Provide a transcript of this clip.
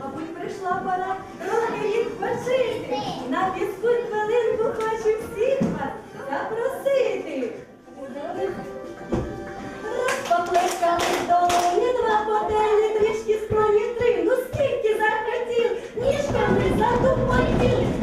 Мабуть, прийшла пора трохи відпочити. На піску хвилинку хочу всіх вас запросити. Розпоплескали долоні, два потелі, трішки склоні три. Ну скільки захотів, ніжками задумали.